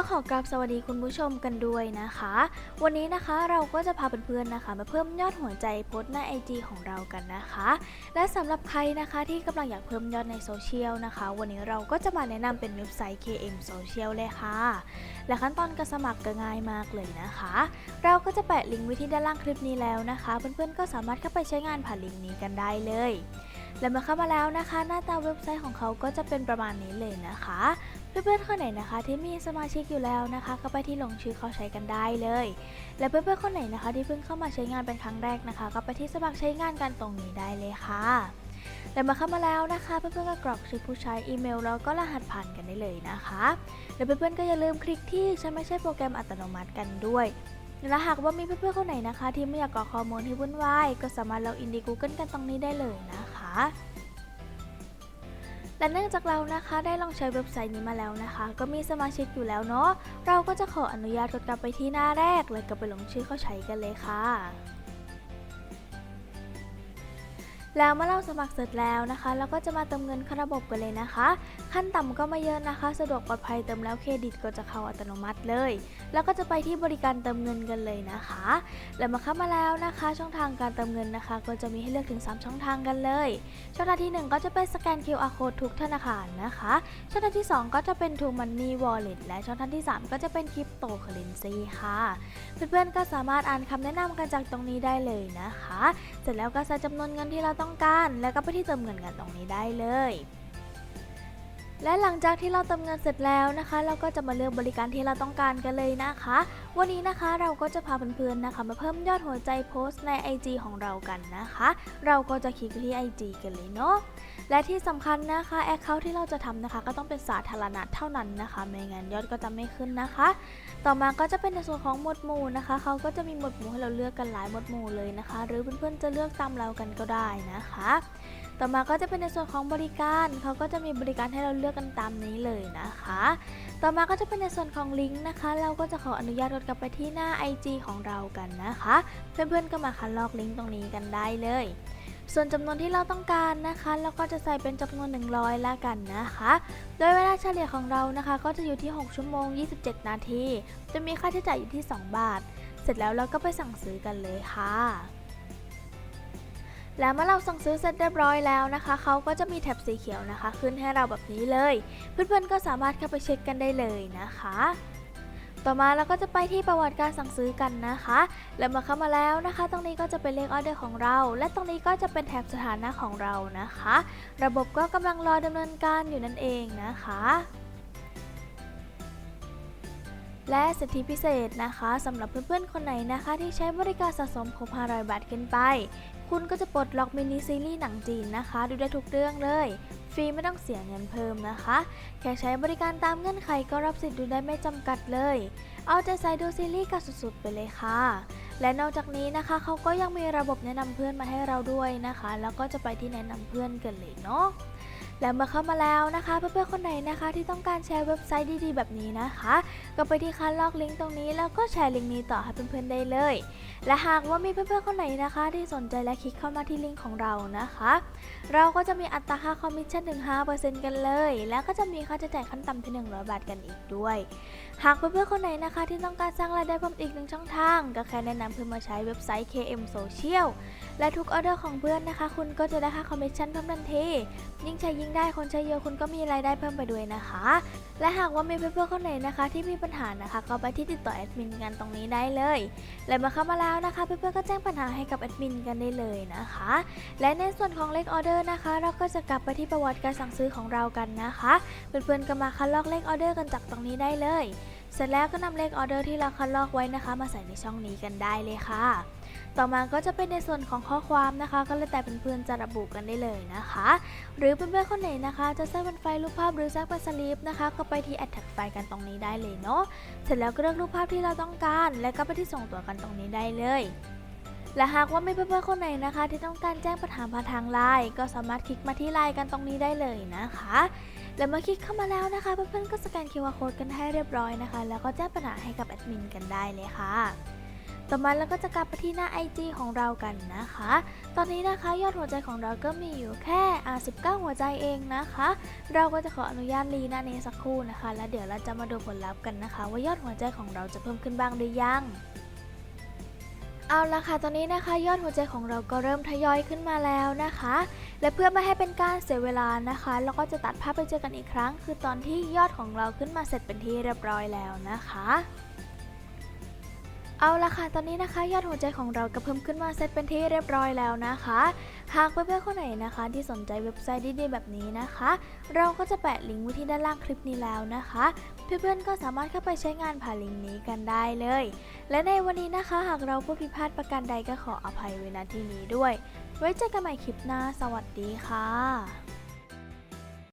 ก็ขอกราบสวัสดีคุณผู้ชมกันด้วยนะคะ วันนี้นะคะเราก็จะพาเพื่อนๆนะคะ มาเพิ่มยอดหัวใจโพสต์ใน IG ของเรากันนะคะ และสำหรับใครนะคะที่กำลังอยากเพิ่มยอดในโซเชียลนะคะ วันนี้เราก็จะมาแนะนำเป็นเว็บไซต์ KM Social เลยค่ะ และขั้นตอนการสมัครก็ง่ายมากเลยนะคะ เราก็จะแปะลิงก์ไว้ที่ด้านล่างคลิปนี้แล้วนะคะ เพื่อนๆก็สามารถเข้าไปใช้งานผ่านลิงก์นี้กันได้เลยและเมื่อเข้ามาแล้วนะคะ หน้าตาเว็บไซต์ของเขาก็จะเป็นประมาณนี้เลยนะคะ เพื่อนๆคนไหนนะคะ ที่มีสมาชิกอยู่แล้วนะคะ ก็ไปที่ลงชื่อเขาใช้กันได้เลย และเพื่อนๆคนไหนนะคะ ที่เพิ่งเข้ามาใช้งานเป็นครั้งแรกนะคะ ก็ไปที่สมัครใช้งานกันตรงนี้ได้เลยค่ะและมาเข้ามาแล้วนะคะเพื่อนๆก็กรอกชื่อผู้ใช้อีเมลแล้วก็รหัสผ่านกันได้เลยนะคะและเพื่อนๆก็อย่าลืมคลิกที่ฉันไม่ใช่โปรแกรมอัตโนมัติกันด้วยและหากว่ามีเพื่อนๆคนไหนนะคะ ที่ไม่อยากกรอกข้อมูลที่วุ่นวายก็สามารถล็อกอินดี Google กันตรงนี้ได้เลยนะคะ และเนื่องจากเรานะคะได้ลองใช้เว็บไซต์นี้มาแล้วนะคะ ก็มีสมาชิกอยู่แล้วเนาะเราก็จะขออนุญาตกดกลับไปที่หน้าแรก แล้วก็ไปลงชื่อเข้าใช้กันเลยค่ะ แล้วเมื่อเราสมัครเสร็จแล้วนะคะ เราก็จะมาเติมเงินเข้าระบบกันเลยนะคะ ขั้นต่ำก็ไม่เยอะนะคะ สะดวกปลอดภัยเติมแล้วเครดิตก็จะเข้าอัตโนมัติเลย แล้วก็จะไปที่บริการเติมเงินกันเลยนะคะ แล้วมาเข้ามาแล้วนะคะ ช่องทางการเติมเงินนะคะ ก็จะมีให้เลือกถึง 3 ช่องทางกันเลย ช่องทางที่ 1 ก็จะเป็นสแกน QR code ทุกธนาคารนะคะ ช่องทางที่ 2 ก็จะเป็น True Money Wallet และช่องทางที่ 3 ก็จะเป็น Cryptocurrency ค่ะ เพื่อนๆก็สามารถอ่านคำแนะนำกันจากตรงนี้ได้เลยนะคะ เสร็จแล้วก็ใส่จำนวนเงินที่เราต้องการ แล้วก็ไปที่เติมเงินกันตรงนี้ได้เลย และหลังจากที่เราเติมเงินเสร็จแล้วนะคะ เราก็จะมาเลือกบริการที่เราต้องการกันเลยนะคะ วันนี้นะคะเราก็จะพาเพื่อนๆนะคะ มาเพิ่มยอดหัวใจโพสต์ใน IG ของเรากันนะคะ เราก็จะคลิกที่ IG กันเลยเนาะและที่สำคัญนะคะแอคเคาท์ที่เราจะทำนะคะ ก็ต้องเป็นสาธารณะเท่านั้นนะคะไม่งั้นยอดก็จะไม่ขึ้นนะคะ ต่อมาก็จะเป็นในส่วนของหมวดหมู่นะคะเขาก็จะมีหมวดหมู่ให้เราเลือกกันหลายหมวดหมู่เลยนะคะ หรือเพื่อนๆจะเลือกตามเรากันก็ได้นะคะ ต่อมาก็จะเป็นในส่วนของบริการเขาก็จะมีบริการให้เราเลือกกันตามนี้เลยนะคะ ต่อมาก็จะเป็นในส่วนของลิงก์นะคะ เราก็จะขออนุญาตกดกลับไปที่หน้า IG ของเรากันนะคะ เพื่อนๆก็มาคัดลอกลิงก์ตรงนี้กันได้เลย ส่วนจำนวนที่เราต้องการนะคะเราก็จะใส่เป็นจำนวน 100ละกันนะคะ โดยเวลาเฉลี่ยของเรานะคะ ก็จะอยู่ที่ 6 ชั่วโมง 27 นาที จะมีค่าใช้จ่ายอยู่ที่ 2 บาท เสร็จแล้วเราก็ไปสั่งซื้อกันเลยค่ะ แล้วเมื่อเราสั่งซื้อเสร็จเรียบร้อยแล้วนะคะเขาก็จะมีแถบสีเขียวนะคะ ขึ้นให้เราแบบนี้เลย เพื่อนๆก็สามารถเข้าไปเช็คกันได้เลยนะคะ ต่อมาเราก็จะไปที่ประวัติการสั่งซื้อกันนะคะ แล้วมาเข้ามาแล้วนะคะ ตรงนี้ก็จะเป็นเลขออเดอร์ของเรา และตรงนี้ก็จะเป็นแถบสถานะของเรานะคะ ระบบก็กำลังรอดำเนินการอยู่นั่นเองนะคะ และสิทธิพิเศษนะคะสำหรับเพื่อนๆคนไหนนะคะ ที่ใช้บริการสะสมครบ500บาทขึ้นไป คุณก็จะปลดล็อกมินิซีรีส์หนังจีนนะคะ ดูได้ทุกเรื่องเลย ฟรีไม่ต้องเสียเงินเพิ่มนะคะ แค่ใช้บริการตามเงื่อนไขก็รับสิทธิ์ดูได้ไม่จำกัดเลย เอาใจใส่ดูซีรีส์กันสุดๆไปเลยค่ะและนอกจากนี้นะคะเขาก็ยังมีระบบแนะนำเพื่อนมาให้เราด้วยนะคะ แล้วก็จะไปที่แนะนำเพื่อนกันเลยเนาะ และเมื่อเข้ามาแล้วนะคะ เพื่อนๆคนไหนนะคะที่ต้องการแชร์เว็บไซต์ดีๆ แบบนี้นะคะ ก็ไปที่คันลอกลิงก์ตรงนี้แล้วก็แชร์ลิงก์นี้ต่อให้เพื่อนๆได้เลย และหากว่ามีเพื่อนๆคนไหนนะคะ ที่สนใจและคลิกเข้ามาที่ลิงก์ของเรานะคะ เราก็จะมีอัตราค่าคอมมิชชั่นถึง5%กันเลย แล้วก็จะมีค่าใช้จ่ายขั้นต่ำที่100บาทกันอีกด้วย หากเพื่อนๆคนไหนนะคะ ที่ต้องการสร้างรายได้เพิ่มอีกหนึ่งช่องทาง ก็แค่แนะนำเพื่อนมาใช้เว็บไซต์ KM Social และทุกออเดอร์ของเพื่อนนะคะ คุณก็จะได้ค่าคอมมิชชั่นเพิ่มทันทียิ่งใช้ยิ่งได้คนใช้เยอะคุณก็มีรายได้เพิ่มไปด้วยนะคะ และหากว่ามีเพื่อนๆคนไหนนะคะ ที่มีปัญหานะคะ ก็ไปที่ติดต่อแอดมินกันตรงนี้ได้เลย และเมื่อเข้ามาแล้วนะคะเพื่อนๆก็แจ้งปัญหาให้กับแอดมินกันได้เลยนะคะ และในส่วนของเลขออเดอร์นะคะ เราก็จะกลับไปที่ประวัติการสั่งซื้อของเรากันนะคะ เพื่อนๆก็มาคัดลอกเลขออเดอร์กันจากตรงนี้ได้เลย เสร็จแล้วก็นำเลขออเดอร์ที่เราคัดลอกไว้นะคะ มาใส่ในช่องนี้กันได้เลยค่ะ ต่อมาก็จะเป็นในส่วนของข้อความนะคะ ก็แล้วแต่เพื่อนๆจะระบุกันได้เลยนะคะ หรือเพื่อนๆคนไหนนะคะ จะแทรกเป็นไฟล์รูปภาพหรือแทรกเป็นสลิปนะคะ ก็ไปที่ add tag ไฟล์กันตรงนี้ได้เลยเนาะเสร็จแล้วก็เลือกรูปภาพที่เราต้องการ และก็ไปที่ส่งตัวกันตรงนี้ได้เลยและหากว่าไม่เพื่อนๆคนไหนนะคะ ที่ต้องการแจ้งปัญหาผ่านทางไลน์ก็สามารถคลิกมาที่ไลน์กันตรงนี้ได้เลยนะคะ แล้วเมื่อคลิกเข้ามาแล้วนะคะ เพื่อนๆก็สแกน QR code กันให้เรียบร้อยนะคะ แล้วก็แจ้งปัญหาให้กับแอดมินกันได้เลยค่ะ ต่อมาเราก็จะกลับไปที่หน้า IG ของเรากันนะคะ ตอนนี้นะคะยอดหัวใจของเราก็มีอยู่แค่19หัวใจเองนะคะ เราก็จะขออนุญาตรีหน้านี้สักครู่นะคะ แล้วเดี๋ยวเราจะมาดูผลลัพธ์กันนะคะ ว่ายอดหัวใจของเราจะเพิ่มขึ้นบ้างหรือยังเอาละค่ะ ตอนนี้นะคะยอดหัวใจของเราก็เริ่มทยอยขึ้นมาแล้วนะคะ และเพื่อไม่ให้เป็นการเสียเวลานะคะ เราก็จะตัดภาพไปเจอกันอีกครั้ง คือตอนที่ยอดของเราขึ้นมาเสร็จเป็นที่เรียบร้อยแล้วนะคะ เอาละค่ะ ตอนนี้นะคะยอดหัวใจของเราก็เพิ่มขึ้นมาเซตเป็นที่เรียบร้อยแล้วนะคะ หากเพื่อนๆคนไหนนะคะ ที่สนใจเว็บไซต์ดีๆแบบนี้นะคะ เราก็จะแปะลิงก์ไว้ที่ด้านล่างคลิปนี้แล้วนะคะ เพื่อนๆก็สามารถเข้าไปใช้งานผ่านลิงก์นี้กันได้เลย และในวันนี้นะคะ หากเราพูดผิดพลาดประการใดก็ขออภัยไว้ณที่นี้ด้วย ไว้เจอกันใหม่คลิปหน้า สวัสดีค่ะ